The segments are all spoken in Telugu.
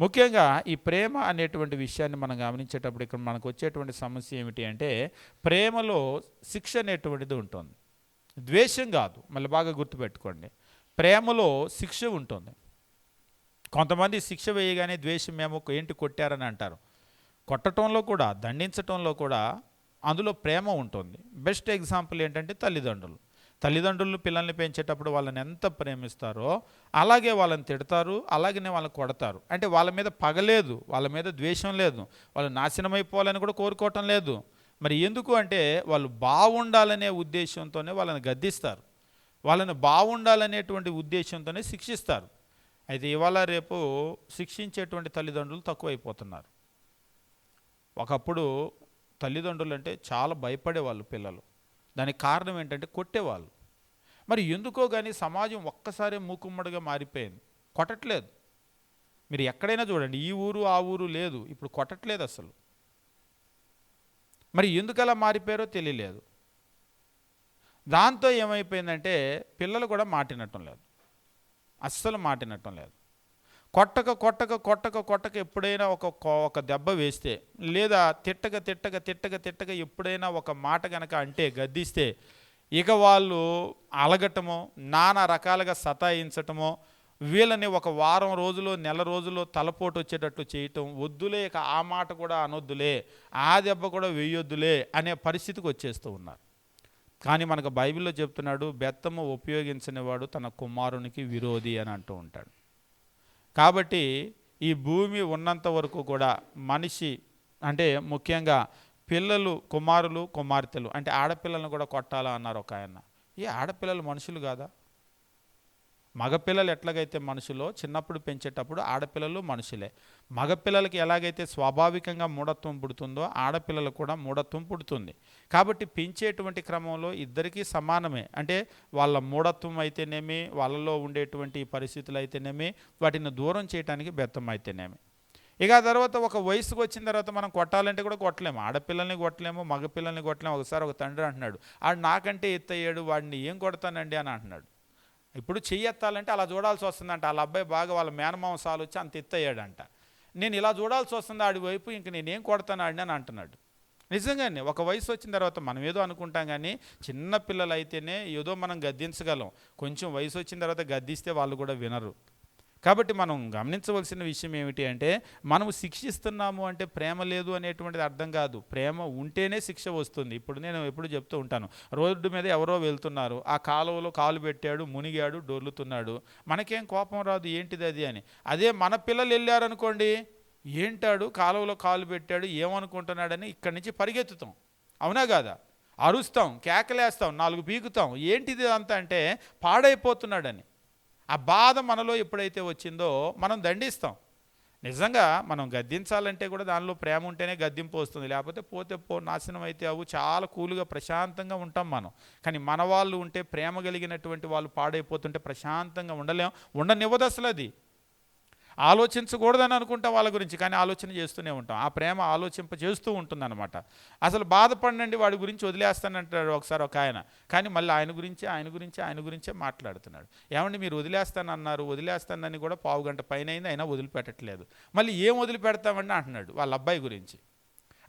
ముఖ్యంగా ఈ ప్రేమ అనేటువంటి విషయాన్ని మనం గమనించేటప్పుడు ఇక్కడ మనకు వచ్చేటువంటి సమస్య ఏమిటి అంటే ప్రేమలో శిక్ష అనేటువంటిది ఉంటుంది. ద్వేషం కాదు. మళ్ళీ బాగా గుర్తుపెట్టుకోండి. ప్రేమలో శిక్ష ఉంటుంది. కొంతమంది శిక్ష వేయగానే ద్వేషం మేము ఏంటి కొట్టారని అంటారు. కొట్టడంలో కూడా దండించటంలో కూడా అందులో ప్రేమ ఉంటుంది. బెస్ట్ ఎగ్జాంపుల్ ఏంటంటే తల్లిదండ్రులు. తల్లిదండ్రులు పిల్లల్ని పెంచేటప్పుడు వాళ్ళని ఎంత ప్రేమిస్తారో అలాగే వాళ్ళని తిడతారు అలాగనే వాళ్ళని కొడతారు. అంటే వాళ్ళ మీద పగలేదు వాళ్ళ మీద ద్వేషం లేదు వాళ్ళు నాశనం అయిపోవాలని కూడా కోరుకోవటం లేదు. మరి ఎందుకు అంటే వాళ్ళు బాగుండాలనే ఉద్దేశంతోనే వాళ్ళని గద్దిస్తారు. వాళ్ళని బాగుండాలనేటువంటి ఉద్దేశంతోనే శిక్షిస్తారు. అయితే ఇవాళ రేపు శిక్షించేటువంటి తల్లిదండ్రులు తక్కువైపోతున్నారు. ఒకప్పుడు తల్లిదండ్రులు అంటే చాలా భయపడేవాళ్ళు పిల్లలు. దానికి కారణం ఏంటంటే కొట్టేవాళ్ళు. మరి ఎందుకో కానీ సమాజం ఒక్కసారి మూకుమ్మడిగా మారిపోయింది. కొట్టట్లేదు. మీరు ఎక్కడైనా చూడండి ఈ ఊరు ఆ ఊరు లేదు. ఇప్పుడు కొట్టట్లేదు అసలు. మరి ఎందుకు మారిపోయారో తెలియలేదు. దాంతో ఏమైపోయిందంటే పిల్లలు కూడా మాటినట్టం లేదు. అస్సలు మాటినట్టం లేదు. కొట్టక కొట్టక కొట్టక కొట్టక ఎప్పుడైనా ఒక కొ- ఒక దెబ్బ వేస్తే లేదా తిట్టక తిట్టక తిట్టక తిట్టక ఎప్పుడైనా ఒక మాట కనుక అంటే గద్దిస్తే ఇక వాళ్ళు అలగటమో నానా రకాలుగా సతాయించటమో వీళ్ళని ఒక వారం రోజులు నెల రోజులు తలపోటు వచ్చేటట్టు చేయటం వద్దులే ఇక ఆ మాట కూడా అనొద్దులే ఆ దెబ్బ కూడా వేయొద్దులే అనే పరిస్థితికి వచ్చేస్తూ ఉన్నారు. కానీ మనకు బైబిల్లో చెప్తున్నాడు బెత్తము ఉపయోగించనివాడు తన కుమారునికి విరోధి అని అంటూ ఉంటాడు. కాబట్టి ఈ భూమి ఉన్నంత వరకు కూడా మనిషి అంటే ముఖ్యంగా పిల్లలు కుమారులు కుమార్తెలు అంటే ఆడపిల్లలను కూడా కొట్టాలా అన్నారు ఒక ఆయన. ఈ ఆడపిల్లలు మనుషులు కాదా? మగపిల్లలు ఎట్లాగైతే మనుషులో చిన్నప్పుడు పెంచేటప్పుడు ఆడపిల్లలు మనుషులే. మగపిల్లలకి ఎలాగైతే స్వాభావికంగా మూఢత్వం పుడుతుందో ఆడపిల్లలు కూడా మూఢత్వం పుడుతుంది. కాబట్టి పెంచేటువంటి క్రమంలో ఇద్దరికీ సమానమే. అంటే వాళ్ళ మూఢత్వం అయితేనేమి వాళ్ళలో ఉండేటువంటి పరిస్థితులు అయితేనేమి వాటిని దూరం చేయడానికి బెత్తం అయితేనేమి. ఇక ఆ తర్వాత ఒక వయసుకు వచ్చిన తర్వాత మనం కొట్టాలంటే కూడా కొట్టలేము. ఆడపిల్లల్ని కొట్టలేము మగపిల్లల్ని కొట్టలేము. ఒకసారి ఒక తండ్రి అంటున్నాడు ఆడు నాకంటే ఎత్తయ్యాడు వాడిని ఏం కొడతానండి? అని అంటున్నాడు. ఇప్పుడు చెయ్యి ఎత్తాలంటే అలా చూడాల్సి వస్తుందంట. వాళ్ళ అబ్బాయి బాగా వాళ్ళ మేనమాంసాలు వచ్చి అంత ఎత్తయ్యాడంట. నేను ఇలా చూడాల్సి వస్తుంది ఆడి వైపు? ఇంక నేనేం కొడతాను ఆడిని? అని అంటున్నాడు. నిజంగానే ఒక వయసు వచ్చిన తర్వాత మనం ఏదో అనుకుంటాం కానీ చిన్న పిల్లలు అయితేనే ఏదో మనం గద్దించగలం. కొంచెం వయసు వచ్చిన తర్వాత గద్దిస్తే వాళ్ళు కూడా వినరు. కాబట్టి మనం గమనించవలసిన విషయం ఏమిటి అంటే మనం శిక్షిస్తున్నాము అంటే ప్రేమ లేదు అనేటువంటిది అర్థం కాదు. ప్రేమ ఉంటేనే శిక్ష వస్తుంది. ఇప్పుడు నేను ఎప్పుడు చెప్తూ ఉంటాను రోడ్డు మీద ఎవరో వెళ్తున్నారు ఆ కాలువలో కాలు పెట్టాడు మునిగాడు డొర్లుతున్నాడు. మనకేం కోపం రాదు ఏంటిది అది అని. అదే మన పిల్లలు వెళ్ళారనుకోండి ఏంటాడు కాలువలో కాలు పెట్టాడు ఏమనుకుంటున్నాడని ఇక్కడి నుంచి పరిగెత్తుతాం. అవునా కాదా? అరుస్తాం కేకలేస్తాం నాలుగు పీకుతాం. ఏంటిది అంతా అంటే పాడైపోతున్నాడని. ఆ బాధ మనలో ఎప్పుడైతే వచ్చిందో మనం దండిస్తాం. నిజంగా మనం గద్దించాలంటే కూడా దానిలో ప్రేమ ఉంటేనే గద్దింపు వస్తుంది. లేకపోతే పోతే పో నాశనం అయితే అవు చాలా కూలుగా ప్రశాంతంగా ఉంటాం మనం. కానీ మన వాళ్ళు ఉంటే ప్రేమ కలిగినటువంటి వాళ్ళు పాడైపోతుంటే ప్రశాంతంగా ఉండలేం. ఉండనివ్వదు అసలు అది. ఆలోచించకూడదని అనుకుంటాం వాళ్ళ గురించి కానీ ఆలోచన చేస్తూనే ఉంటాం. ఆ ప్రేమ ఆలోచింప చేస్తూ ఉంటుందన్నమాట. అసలు బాధపడండి వాడి గురించి వదిలేస్తానంటాడు ఒకసారి ఒక ఆయన. కానీ మళ్ళీ ఆయన గురించి ఆయన గురించి ఆయన గురించే మాట్లాడుతున్నాడు. ఏమండి మీరు వదిలేస్తానన్నారు వదిలేస్తానని కూడా పావు గంట పైన అయింది అయినా వదిలిపెట్టట్లేదు. మళ్ళీ ఏం వదిలిపెడతామండి అంటున్నాడు వాళ్ళ అబ్బాయి గురించి.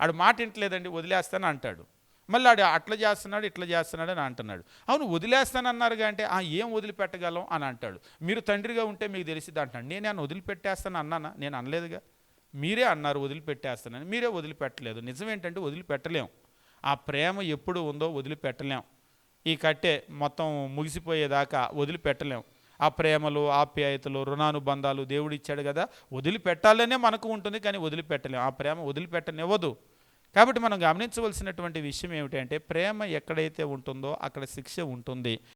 ఆడు మాట ఇంటలేదండి వదిలేస్తాను అంటాడు. మళ్ళీ ఆడు అట్లా చేస్తున్నాడు ఇట్లా చేస్తున్నాడు అని అంటున్నాడు. అవును వదిలేస్తానన్నారుగా అంటే ఆ ఏం వదిలిపెట్టగలం? అని అంటాడు. మీరు తండ్రిగా ఉంటే మీకు తెలిసిద్ది అంటాడు నేను ఆయన వదిలిపెట్టేస్తాను అన్నానా? నేను అనలేదుగా. మీరే అన్నారు వదిలిపెట్టేస్తానని. మీరే వదిలిపెట్టలేదు. నిజం ఏంటంటే వదిలిపెట్టలేం. ఆ ప్రేమ ఎప్పుడు ఉందో వదిలిపెట్టలేం. ఈ కట్టె మొత్తం ముగిసిపోయేదాకా వదిలిపెట్టలేం. ఆ ప్రేమలు ఆప్యాయతలు రుణానుబంధాలు దేవుడు ఇచ్చాడు కదా వదిలిపెట్టాలనే మనకు ఉంటుంది కానీ వదిలిపెట్టలేం. ఆ ప్రేమ వదిలిపెట్టనివ్వదు. కాబట్టి మనం గమనించవలసినటువంటి విషయం ఏమిటంటే ప్రేమ ఎక్కడైతే ఉంటుందో అక్కడ శిక్ష ఉంటుంది.